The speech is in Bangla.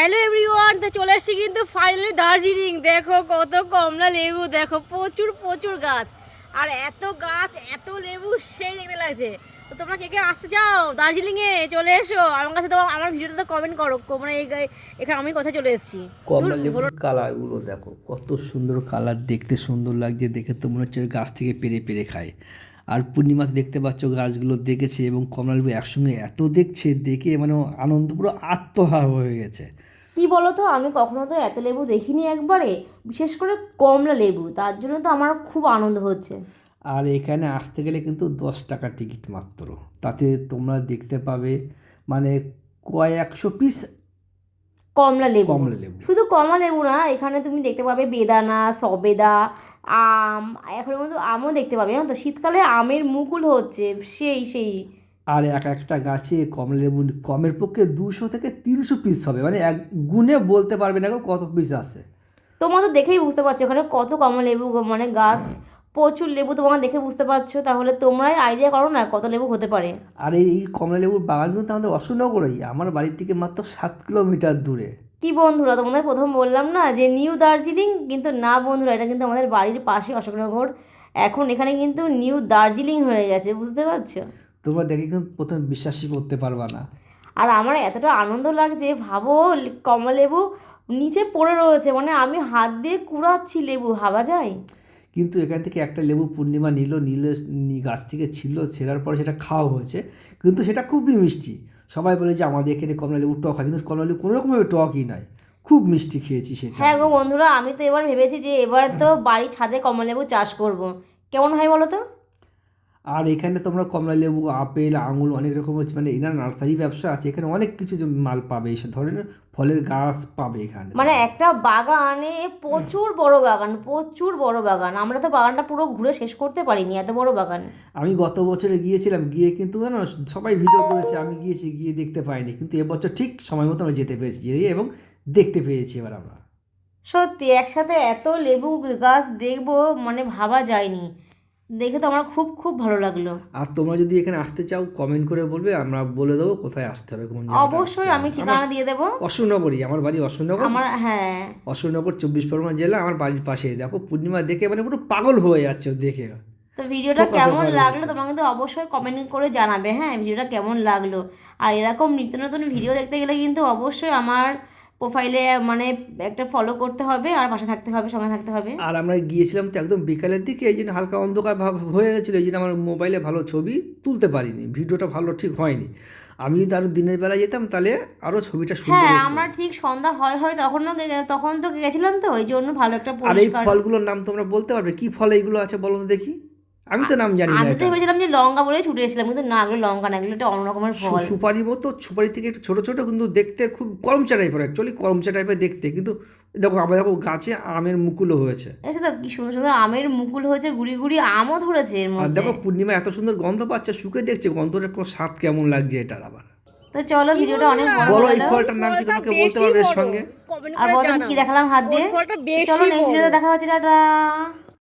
হ্যালো এভরিওয়ান তো চলে এসেছি কিন্তু ফাইনালি দার্জিলিং। দেখো কত কমলা লেবু দেখো প্রচুর প্রচুর গাছ। আর এত গাছ এত লেবু সেই দেখতে লাগছে। তো তোমরা কে কে আসতে চাও দার্জিলিংয়ে? চলে এসো। আমার কাছে তো আমার ভিডিওতে কমেন্ট করো। মানে এই এখানে আমি কোথায় চলে এসেছি? কমলা লেবুর কালারগুলো দেখো কত সুন্দর কালার দেখতে সুন্দর লাগছে দেখে তো মনে হচ্ছে গাছ থেকে পেরে পেরে খায়। আর পূর্ণিমাতে দেখতে পাচ্ছ গাছগুলো দেখেছে এবং কমলালেবু একসঙ্গে এত দেখছে দেখে মানে আনন্দ পুরো আত্মহার হয়ে গেছে। কি বলো তো আমি কখনো তো এত লেবু দেখিনি একবারে বিশেষ করে কমলা লেবু তার জন্য তো আমার খুব আনন্দ হচ্ছে। আর এখানে আসতে গেলে কিন্তু দশ টাকা টিকিট মাত্র তাতে তোমরা দেখতে পাবে মানে কয়েকশো পিস কমলা লেবু। কমলা লেবু। শুধু কমলা লেবু না এখানে তুমি দেখতে পাবে বেদানা সবেদা আম এখন কিন্তু আমও দেখতে পাবে জানো তো? শীতকালে আমের মুকুল হচ্ছে সেই সেই। আর এক একটা গাছে কমলা লেবু কমের পক্ষে দুশো থেকে তিনশো পিস হবে মানে এক গুণে বলতে পারবে না কত পিস আছে। তোমরা তো দেখেই বুঝতে পারছ ওখানে কত কমলা লেবু মানে গাছ প্রচুর লেবু তোমরা দেখে বুঝতে পারছ তাহলে তোমরাই আইডিয়া করো না কত লেবু হতে পারে। আর এই এই কমলা লেবুর বাগান কিন্তু আমাদের অশোকনগরেই আমার বাড়ির থেকে মাত্র সাত কিলোমিটার দূরে। কি বন্ধুরা তোমাদের প্রথম বললাম না যে নিউ দার্জিলিং কিন্তু না বন্ধুরা এটা কিন্তু আমাদের বাড়ির পাশে অশোকনগর এখন এখানে কিন্তু নিউ দার্জিলিং হয়ে গেছে বুঝতে পারছ? তোমরা দেখে কিন্তু প্রথমে বিশ্বাসই করতে পারবা না। আর আমার এতটা আনন্দ লাগছে ভাবো কমলা লেবু নিচে পড়ে রয়েছে মানে আমি হাত দিয়ে কুড়াচ্ছি লেবু ভাবা যায়? কিন্তু এখান থেকে একটা লেবু পূর্ণিমা নিল নিলে গাছ থেকে ছিল ছেঁড়ার পরে সেটা খাওয়া হয়েছে কিন্তু সেটা খুবই মিষ্টি। সবাই বলে যে আমাদের এখানে কমলালেবু টক হয়, কিন্তু কমলালি কোনো রকমভাবে টকই নাই। খুব মিষ্টি খেয়েছি সেটা। হ্যাঁ গো বন্ধুরা, আমি তো এবার ভেবেছি যে এবার তো বাড়ি ছাদে কমলালেবু চাষ করব। কেমন হয় বলো তো? আর এখানে তোমরা কমলা লেবু আপেল আঙুর অনেক রকম হচ্ছে। মানে এনার নার্সারি ব্যবসা আছে এখানে অনেক কিছু মাল পাবে এইসব ধরনের ফলের গাছ পাবে এখানে। মানে একটা বাগানে প্রচুর বড় বাগান প্রচুর বড় বাগান। আমরা তো বাগানটা পুরো ঘুরে শেষ করতে পারিনি এত বড় বাগান। আমি গত বছরে গিয়েছিলাম গিয়ে কিন্তু জানো সবাই ভিডিও করেছে আমি গিয়েছি গিয়ে দেখতে পাইনি। কিন্তু এবছর ঠিক সময় মতো আমি যেতে পেরেছি এবং দেখতে পেয়েছি এবার আমরা। সত্যি একসাথে এত লেবু গাছ দেখব মানে ভাবা যায়নি। দেখে তো আমার খুব খুব ভালো লাগল। আর তোমরা যদি এখানে আসতে চাও কমেন্ট করে বলবে আমরা বলে দেবো কোথায় আসতে হবে কোন অবশ্যই আমি ঠিকানা দিয়ে দেবো। অশোকনগরই আমার বাড়ি অশোকনগর। আমার হ্যাঁ। অশোকনগর চব্বিশ পরগনা জেলা আমার বাড়ির পাশে। দেখো পূর্ণিমা দেখে মানে পুরো পাগল হয়ে যাচ্ছে দেখে। তো ভিডিওটা কেমন লাগল। তোমরা কিন্তু অবশ্যই কমেন্ট করে জানাবে হ্যাঁ ভিডিওটা কেমন লাগল। আর এরকম নিত্য নতুন ভিডিও দেখতে গেলে কিন্তু অবশ্যই আমার প্রোফাইলে মানে একটা ফলো করতে হবে আর পাশে থাকতে হবে সঙ্গে থাকতে হবে। আর আমরা গিয়েছিলাম তো একদম বিকালের দিকে এই জন্য হালকা অন্ধকার ভাব হয়ে গেছিল এই জন্য আমার মোবাইলে ভালো ছবি তুলতে পারিনি ভিডিওটা ভালো ঠিক হয়নি। আমি যদি আরও দিনের বেলা যেতাম তাহলে আরও ছবিটা সুন্দর হ্যাঁ আমরা ঠিক সন্ধ্যা হয় হয় তখনও তখন তো গেছিলাম তো ওই জন্য ভালো একটা আর এই ফলগুলোর নাম তোমরা বলতে পারবে? কি ফল এইগুলো আছে বলো তো দেখি। আমি তো নাম জানি না আমি তো ভেবেছিলাম যে লঙ্কা বলেই ছুটে এসেছিলাম কিন্তু না এগুলো লঙ্কা না এগুলো একটা অন্য রকমের ফল। সুপারির মতো সুপারি থেকে একটু ছোটো ছোটো কিন্তু দেখতে খুব করমচা টাইপের অ্যাকচুয়ালি করমচা টাইপের দেখতে। কিন্তু দেখো আবার দেখো গাছে আমের মুকুলও হয়েছে। এসে তো কি সুন্দর সুন্দর আমের মুকুল হয়েছে গুড়ি গুড়ি আমও ধরেছে এর মধ্যে দেখো পূর্ণিমা এত সুন্দর গন্ধ পাচ্ছে শুকে দেখছে গন্ধটা কোন স্বাদ কেমন লাগছে এটার আবার। তো চলো ভিডিওটা অনেক বড় বলো এই ফলটার নাম কি তোমাকে বলতে পারবে এর সঙ্গে? আর করে বলো কি দেখালাম হাত দিয়ে? চলো নেক্সট ভিডিওতে দেখা হচ্ছে টাটা।